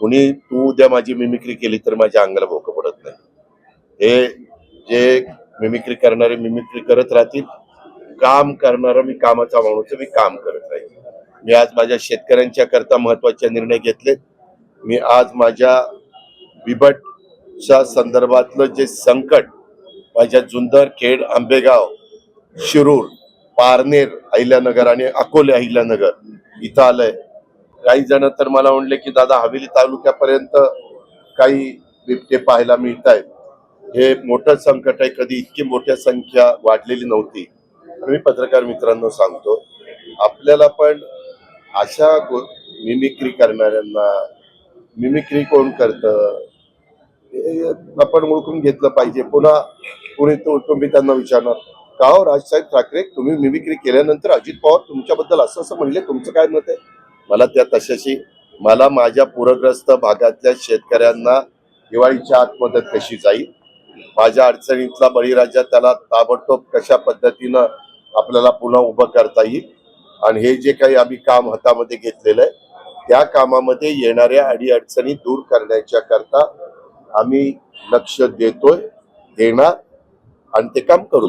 कुणी तू उद्या माझी मिमिक्री केली तर माझ्या अंगाला भोकं पडत नाही. हे जे मिमिक्री करणारे मिमिक्री करत राहतील काम करणारा मी कामाचा माणूस मी काम करत राहील. मी आज माझ्या शेतकऱ्यांच्या करता महत्त्वाचे निर्णय घेतले. मी आज माझ्या बिबटच्या संदर्भातलं जे संकट माझ्या जुन्नर खेड आंबेगाव शिरूर पारनेर अहिल्यानगर आणि अकोले अहिल्यानगर इथं आलंय. काही जण तर मला म्हणले की दादा हवेली तालुक्यापर्यंत काही बिबटे पाहायला मिळत आहेत हे मोठं संकट आहे. कधी इतकी मोठ्या संख्या वाढलेली नव्हती. मी पत्रकार मित्रांनो सांगतो आपल्याला पण अशा मिमिक्री करणाऱ्यांना मिमिक्री कोण करतं? हे आपण ओळखून घेतलं पाहिजे. पुन्हा कुणी तो तुम्ही त्यांना विचारणार का हो राजसाहेब ठाकरे तुम्ही मिमिक्री केल्यानंतर अजित पवार तुमच्याबद्दल असं असं म्हणले तुमचं काय मत आहे? मला त्या तशाशी मला माझ्या पूरग्रस्त भागातल्या शेतकऱ्यांना दिवाळीच्या आत मदत कशी जाईल? माझ्या अडचणीतला बळीराजा त्याला ताबडतोब कशा पद्धतीनं आपल्याला पुन्हा उभं करता येईल? आणि हे जे काही आम्ही काम हातामध्ये घेतलेलं आहे त्या कामामध्ये येणाऱ्या अडीअडचणी दूर करण्याच्या करता आम्ही लक्ष देतोय देणार आणि ते काम करू